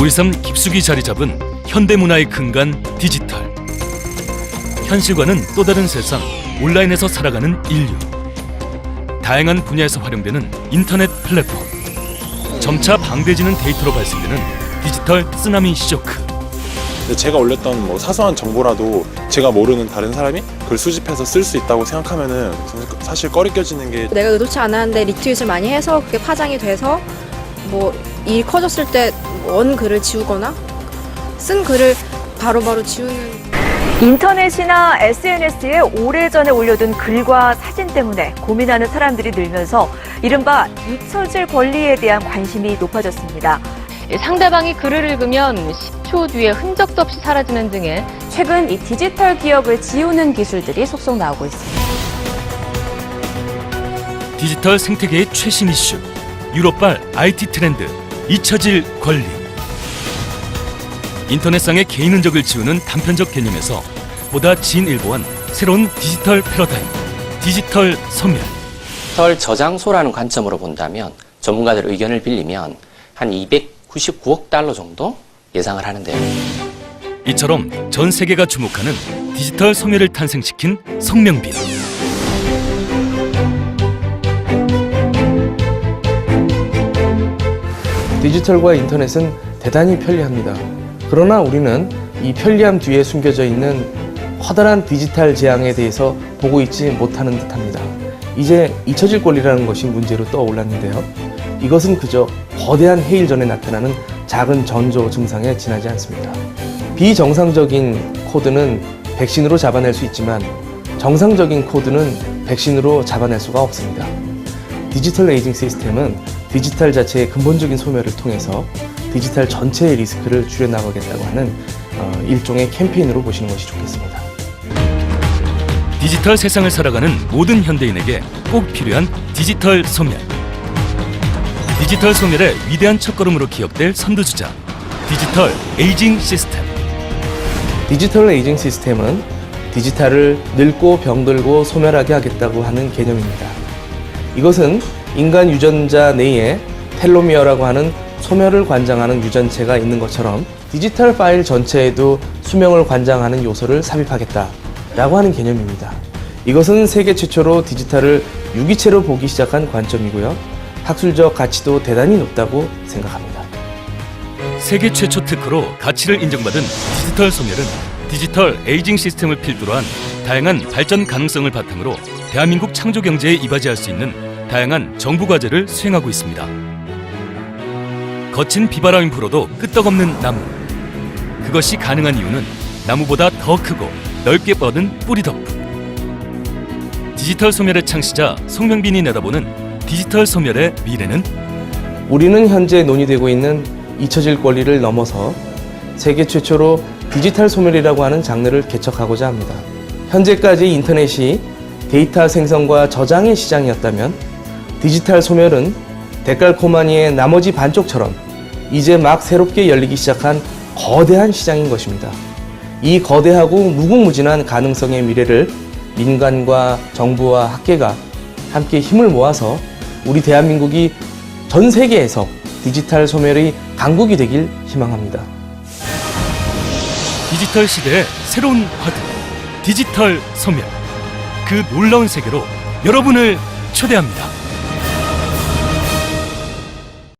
우리 삶 깊숙이 자리 잡은 현대문화의 근간 디지털. 현실과는 또 다른 세상, 온라인에서 살아가는 인류. 다양한 분야에서 활용되는 인터넷 플랫폼. 점차 방대해지는 데이터로 발생되는 디지털 쓰나미 쇼크. 근데 제가 올렸던 뭐 사소한 정보라도 제가 모르는 다른 사람이 그걸 수집해서 쓸 수 있다고 생각하면은 사실 꺼리 껴지는 게 내가 의도치 않았는데 리트윗을 많이 해서 그게 파장이 돼서 뭐 일이 커졌을 때 원 글을 지우거나 쓴 글을 바로 바로 지우는 인터넷이나 SNS에 오래전에 올려둔 글과 사진 때문에 고민하는 사람들이 늘면서 이른바 잊혀질 권리에 대한 관심이 높아졌습니다. 상대방이 글을 읽으면 10초 뒤에 흔적도 없이 사라지는 등의 최근 이 디지털 기억을 지우는 기술들이 속속 나오고 있습니다. 디지털 생태계의 최신 이슈. 유럽발 IT 트렌드. 잊혀질 권리. 인터넷상의 개인 흔적을 지우는 단편적 개념에서 보다 진일보한 새로운 디지털 패러다임. 디지털 소멸. 디지털 저장소라는 관점으로 본다면 전문가들 의견을 빌리면 한 299억 달러 정도 예상을 하는데요. 이처럼 전 세계가 주목하는 디지털 소멸을 탄생시킨 성명빈. 디지털과 인터넷은 대단히 편리합니다. 그러나 우리는 이 편리함 뒤에 숨겨져 있는 커다란 디지털 재앙에 대해서 보고 있지 못하는 듯합니다. 이제 잊혀질 권리라는 것이 문제로 떠올랐는데요. 이것은 그저 거대한 해일 전에 나타나는 작은 전조 증상에 지나지 않습니다. 비정상적인 코드는 백신으로 잡아낼 수 있지만 정상적인 코드는 백신으로 잡아낼 수가 없습니다. 디지털 에이징 시스템은 디지털 자체의 근본적인 소멸을 통해서 디지털 전체의 리스크를 줄여나가겠다고 하는 어, 일종의 캠페인으로 보시는 것이 좋겠습니다. 디지털 세상을 살아가는 모든 현대인에게 꼭 필요한 디지털 소멸. 디지털 소멸의 위대한 첫걸음으로 기억될 선두주자. 디지털 에이징 시스템. 디지털 에이징 시스템은 디지털을 늙고 병들고 소멸하게 하겠다고 하는 개념입니다. 이것은 인간 유전자 내에 텔로미어라고 하는 소멸을 관장하는 유전체가 있는 것처럼 디지털 파일 전체에도 수명을 관장하는 요소를 삽입하겠다라고 하는 개념입니다. 이것은 세계 최초로 디지털을 유기체로 보기 시작한 관점이고요. 학술적 가치도 대단히 높다고 생각합니다. 세계 최초 특허로 가치를 인정받은 디지털 소멸은 디지털 에이징 시스템을 필두로 한 다양한 발전 가능성을 바탕으로 대한민국 창조 경제에 이바지할 수 있는 다양한 정부 과제를 수행하고 있습니다. 거친 비바람이 불어도 끄떡없는 나무. 그것이 가능한 이유는 나무보다 더 크고 넓게 뻗은 뿌리 덕분. 디지털 소멸의 창시자 송명빈이 내다보는 디지털 소멸의 미래는 우리는 현재 논의되고 있는 잊혀질 권리를 넘어서 세계 최초로 디지털 소멸이라고 하는 장르를 개척하고자 합니다. 현재까지 인터넷이 데이터 생성과 저장의 시장이었다면 디지털 소멸은 데칼코마니의 나머지 반쪽처럼 이제 막 새롭게 열리기 시작한 거대한 시장인 것입니다. 이 거대하고 무궁무진한 가능성의 미래를 민간과 정부와 학계가 함께 힘을 모아서 우리 대한민국이 전 세계에서 디지털 소멸의 강국이 되길 희망합니다. 디지털 시대의 새로운 화두 디지털 소멸 그 놀라운 세계로 여러분을 초대합니다.